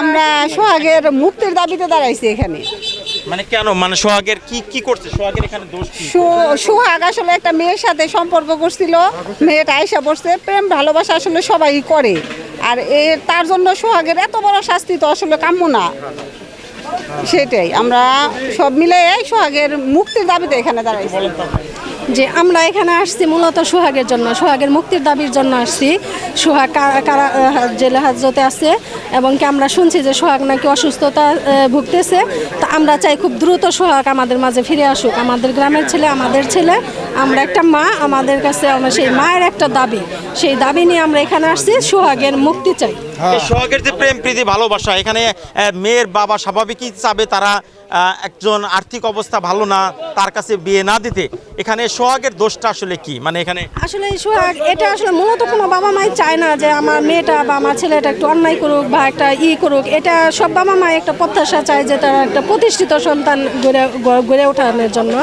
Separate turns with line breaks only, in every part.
আমরা সোহাগের মুক্তির দাবিতে দাঁড়াইছি এখানে।
মানে কেন? মানে সোহাগের কি কি করছে? সোহাগের এখানে দোষ কি?
সোহাগ আসলে একটা মেয়ের সাথে সম্পর্ক করছিল। মেয়েটা আয়সা পড়ছে প্রেম ভালোবাসা আসলে সবাই করে। আর এ তার জন্য সোহাগের এত বড় শাস্তি তো আসলে কাম্য না। সেটাই আমরা সব মিলে সোহাগের মুক্তির দাবিতে এখানে দাঁড়াইছি।
যে আমরা এখানে আসছি মূলত সোহাগের জন্য, সোহাগের মুক্তির দাবির জন্য আসছি। সোহাগ কারা- জেলে হাজতে আছে এবং কি আমরা শুনছি যে সোহাগ নাকি অসুস্থতা ভুগতেছে। তা আমরা চাই খুব দ্রুত সোহাগ আমাদের মাঝে ফিরে আসুক। আমাদের গ্রামের ছেলে, আমাদের ছেলে আমরা একটা মা আমাদের কাছে আমরা সেই মায়ের একটা দাবি। সেই দাবি নিয়ে আমরা এখানে আসছি সোহাগের মুক্তি চাই।
সোহাগের যে প্রেম প্রীতি ভালোবাসা এখানে মেয়ের বাবা স্বাভাবিকই চাবে তারা একজন আর্থিক অবস্থা ভালো না তার কাছে বিয়ে না দিতে। এখানে সোহাগের দোষটা আসলে কি? মানে এখানে
আসলে সোহাগ এটা আসলে মূলত কোনো বাবা মাই চায় না যে আমার মেয়েটা বা আমার ছেলেটা একটু অন্যায় করুক বা একটা ই করুক। এটা সব বাবা মাই একটা প্রত্যাশা চায় যে তারা একটা প্রতিষ্ঠিত সন্তান গড়ে গড়ে ওঠানোর জন্য।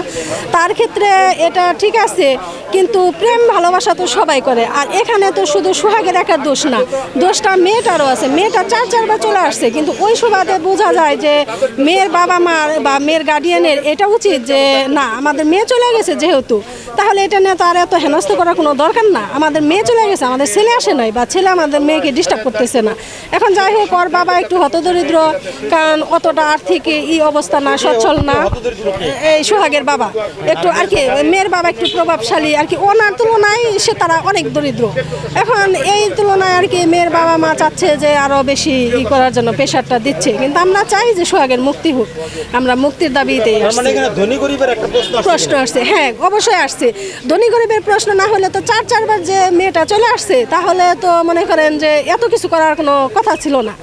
তার ক্ষেত্রে এটা ঠিক আছে, কিন্তু প্রেম ভালোবাসা তো সবাই করে। আর এখানে তো শুধু সোহাগের একটা দোষ না, দোষটা মেয়েটারও আছে। মেয়েটা চার চারবার চলে আসছে, কিন্তু ওই সুবাদে বোঝা যায় যে মেয়ের বাবা মা বা মেয়ের গার্ডিয়ানের এটা উচিত যে, না, আমাদের মেয়ে চলে গেছে যেহেতু। তাহলে এটা নিয়ে তার এত হেনস্থ করার কোনো দরকার না। আমাদের মেয়ে চলে গেছে আমাদের ছেলে আসে নাই বা ছেলে আমাদের মেয়েকে ডিস্টার্ব করতেছে না। এখন যাই হোক ওর বাবা একটু হতদরিদ্র কারণ অতটা আর্থিক ই অবস্থা না সচ্ছল না। এই সোহাগের বাবা একটু আর কি মেয়ের বাবা একটু প্রভাবশালী আর কি ওনার তুলনায় সে তারা অনেক দরিদ্র। এখন এই তুলনায় আর কি মেয়ের বাবা মা চাচ্ছে যে আরও বেশি ই করার জন্য প্রেশারটা দিচ্ছে। কিন্তু আমরা চাই যে সোহাগের মুক্তি হোক। আমরা মুক্তির দাবিতে
মানে প্রশ্ন আসছে
হ্যাঁ অবশ্যই আসছে। ধনী গরিবের প্রশ্ন না হলে তো চার চারবার যে মেয়েটা চলে আসছে, তাহলে তো মনে করেন যে এত কিছু করার কোনো কথা ছিল না।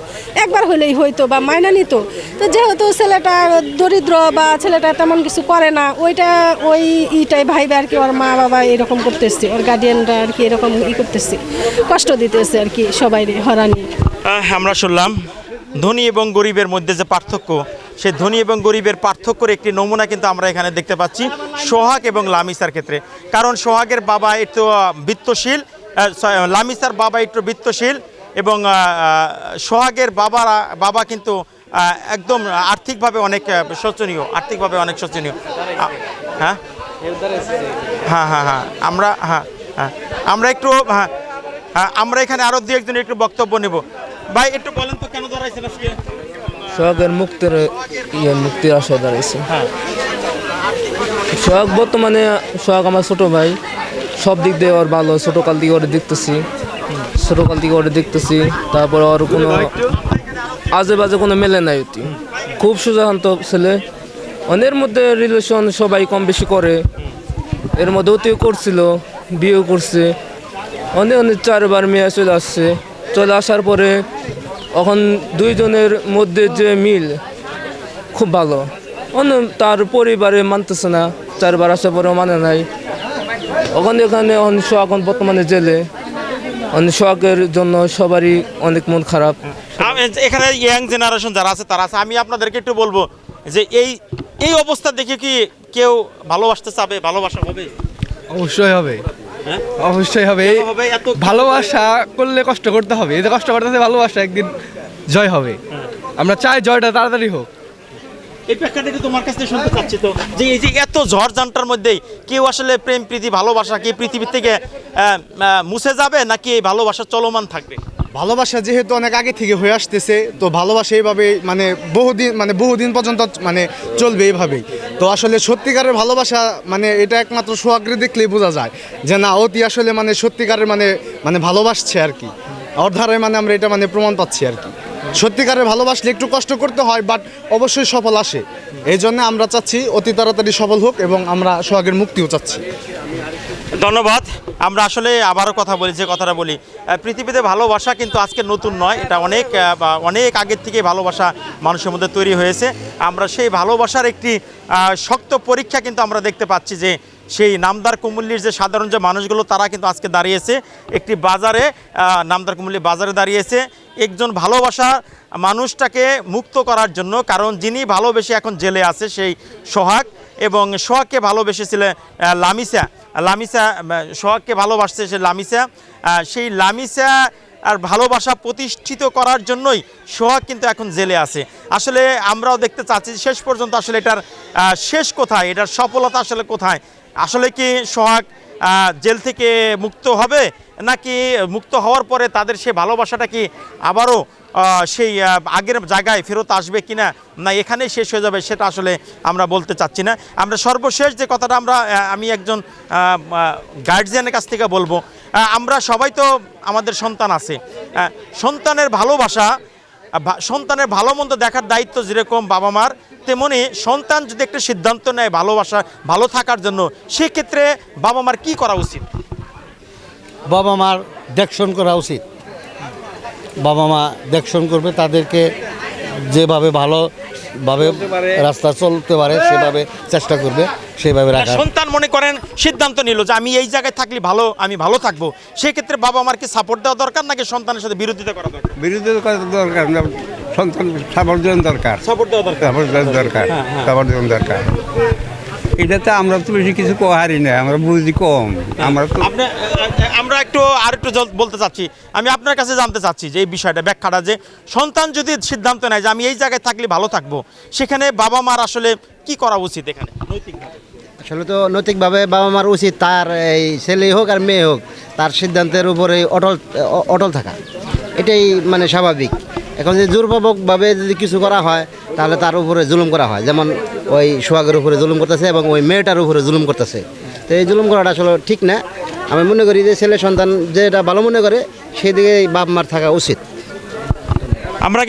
একবার হলেই হইতো বা মাইনা নিত। তো যেহেতু ছেলেটা দরিদ্র বা ছেলেটা তেমন কিছু করে না, ওইটা ওই ইটাই ভাইবে আর কি, ওর মা বাবা এরকম করতেছে, ওর গার্ডিয়ানরা আর কি এরকম ই করতেছে, কষ্ট দিতেছে আর কি সবাই হরানি
আমরা শুনলাম, ধনী এবং গরিবের মধ্যে যে পার্থক্য সেই ধনী এবং গরিবের পার্থক্যের একটি নমুনা কিন্তু আমরা এখানে দেখতে পাচ্ছি সোহাগ এবং লামিসার ক্ষেত্রে। কারণ সোহাগের বাবা একটু বিত্তশীল লামিসার বাবা একটু বৃত্তশীল এবং সোহাগের বাবারা, বাবা কিন্তু একদম আর্থিকভাবে অনেক শোচনীয়, আর্থিকভাবে অনেক শোচনীয়। হ্যাঁ? হ্যাঁ হ্যাঁ হ্যাঁ আমরা হ্যাঁ হ্যাঁ আমরা একটু হ্যাঁ হ্যাঁ আমরা এখানে আরও দু একজন একটু বক্তব্য নেব। ভাই, একটু বলেন তো কেন দাঁড়াইছেন
সোহাগের মুক্তির ইয়ে মুক্তির আশা দাঁড়িয়েছে। সোহাগ বর্তমানে, সোহাগ আমার ছোট ভাই। সব দিক দিয়ে ওর ভালো, ছোটকাল থেকে ওরে দেখতেছি। ছোটকাল থেকে ওরে দেখতেছি। তারপর ওর কোনো আজে বাজে কোনো মেলে নাই অতি। খুব সুজান্ত ছেলে। অনের মধ্যে রিলেশন সবাই কম বেশি করে। এর মধ্যে অতিও করছিল, বিয়েও করছে। অনেক অনেক চারবার মেয়ে চলে আসছে। চলে আসার পরে এখন দুইজনের মধ্যে যে মিল খুব ভালো। অন্য তার পরিবারে মানতেছে না চারবার আসার পরেও মানে নাই। ওখানে এখানে এখন এখন বর্তমানে জেলে। অনেক শখের জন্য সবারই অনেক মন খারাপ।
এখানে ইয়াং জেনারেশন যারা আছে তারা আছে। আমি আপনাদেরকে একটু বলব যে এই এই অবস্থা দেখে কি কেউ ভালোবাসতে চাবে ভালোবাসা হবে?
অবশ্যই হবে? অবশ্যই হবে। ভালোবাসা করলে কষ্ট করতে হবে। এতে যে কষ্ট করতে ভালোবাসা একদিন জয় হবে। আমরা চাই জয়টা তাড়াতাড়ি হোক।
এই প্রেক্ষাপটে তোমার কাছ থেকে শুনতে চাচ্ছি তো যে এই যে এত ঝড় ঝান্টার মধ্যেই কেউ আসলে প্রেম প্রীতি ভালোবাসা কি পৃথিবী থেকে মুছে যাবে নাকি এই ভালোবাসা চলমান থাকবে?
ভালোবাসা যেহেতু অনেক আগে থেকে হয়ে আসতেছে, তো ভালোবাসা এইভাবে মানে বহুদিন মানে বহুদিন পর্যন্ত মানে চলবে এইভাবেই। তো আসলে সত্যিকারের ভালোবাসা মানে এটা একমাত্র সোহাগ্রে দেখলেই বোঝা যায় যে না, অতি আসলে মানে সত্যিকারের মানে মানে ভালোবাসছে আর কি। ওর ধারায় মানে আমরা এটা মানে প্রমাণ পাচ্ছি আর কি। সত্যিকারের ভালোবাসলে একটু কষ্ট করতে হয় বাট অবশ্যই সফল আসে। এই জন্য আমরা চাচ্ছি অতি তাড়াতাড়ি সফল হোক এবং আমরা সোহাগের মুক্তিও চাচ্ছি।
ধন্যবাদ। আমরা আসলে আবারও কথা বলি, যে কথাটা বলি। পৃথিবীতে ভালোবাসা কিন্তু আজকে নতুন নয়, এটা অনেক অনেক আগের থেকে ভালোবাসা মানুষের মধ্যে তৈরি হয়েছে। আমরা সেই ভালোবাসার একটি শক্ত পরীক্ষা কিন্তু আমরা দেখতে পাচ্ছি যে সেই নামদার কুমুল্লির যে সাধারণ যে মানুষগুলো, তারা কিন্তু আজকে দাঁড়িয়েছে। একটি বাজারে নামদার কুমুল্লি বাজারে দাঁড়িয়েছে। একজন ভালোবাসা মানুষটাকে মুক্ত করার জন্য, কারণ যিনি ভালোবেসে এখন জেলে আছে, সেই সোহাগ। এবং সোহাগকে ভালোবেসেছিলেন আহ, লামিসা। লামিসা সোহাগকে ভালোবাসছে সে লামিসা। সেই লামিসা আর ভালোবাসা প্রতিষ্ঠিত করার জন্যই সোহাগ কিন্তু এখন জেলে আছে। আসলে আমরাও দেখতে চাচ্ছি শেষ পর্যন্ত আসলে এটার শেষ কোথায় এটার সফলতা আসলে কোথায়? আসলে কি সোহাগ জেল থেকে মুক্ত হবে নাকি মুক্ত হওয়ার পরে তাদের সে ভালোবাসাটা কি আবারও সেই আগের জায়গায় ফেরত আসবে কিনা না না এখানেই শেষ হয়ে যাবে সেটা আসলে আমরা বলতে চাচ্ছি না। আমরা সর্বশেষ যে কথাটা আমরা আমি একজন গার্জিয়ানের কাছ থেকে বলব আমরা সবাই তো আমাদের সন্তান আছে। সন্তানের ভালোবাসা সন্তানের ভালো মন্দ দেখার দায়িত্ব যেরকম বাবা মার তেমনি সন্তান যদি একটা সিদ্ধান্ত নেয় ভালোবাসা, ভালো থাকার জন্য, সেক্ষেত্রে বাবা মার কি করা উচিত?
বাবা মার দেখশন করা উচিত। বাবা মা দেখশন করবে তাদেরকে যেভাবে ভালোভাবে রাস্তা চলতে পারে সেভাবে চেষ্টা করবে সেভাবে রাখার।
সন্তান মনে করেন সিদ্ধান্ত নিল যে আমি এই জায়গায় থাকলে ভালো আমি ভালো থাকব। সেক্ষেত্রে বাবা মার কি সাপোর্ট দেওয়া দরকার নাকি সন্তানের সাথে বিরোধিতা করা দরকার?
বিরোধী করা দরকার না সন্তান সাবর্জন দরকার।
সাপোর্ট দেওয়া দরকার।
সাবর্জন দরকার। সাবর্জন দরকার। এটাতে আমরা তো বেশি কিছু কোহারি না আমরা বুঝি কম। আমরা তো
আমরা একটু আর একটু বলতে চাচ্ছি। আমি আপনার কাছে জানতে চাচ্ছি যে এই বিষয়টা ব্যাখ্যাটা যে সন্তান যদি সিদ্ধান্ত নেয় যে আমি এই জায়গায় থাকলে ভালো থাকব সেখানে বাবা মার আসলে কি করা উচিত এখানে? নৈতিকভাবে
আসলে তো নৈতিকভাবে বাবা মার উচিত তার এই ছেলে হোক আর মেয়ে হোক তার সিদ্ধান্তের উপরে অটল অটল থাকা। এটাই মানে স্বাভাবিক। এখন যদি জোরপূর্বকভাবে যদি কিছু করা হয় তাহলে তার উপরে জুলুম করা হয়। যেমন ওই সোহাগের উপরে জুলুম করতেছে এবং ওই মেয়েটার উপরে জুলুম করতেছে। তো এই জুলুম করাটা আসলে ঠিক না। আমি মনে করি যে ছেলে সন্তান যেটা ভালো মনে করে সেদিকে বাপ মার থাকা উচিত।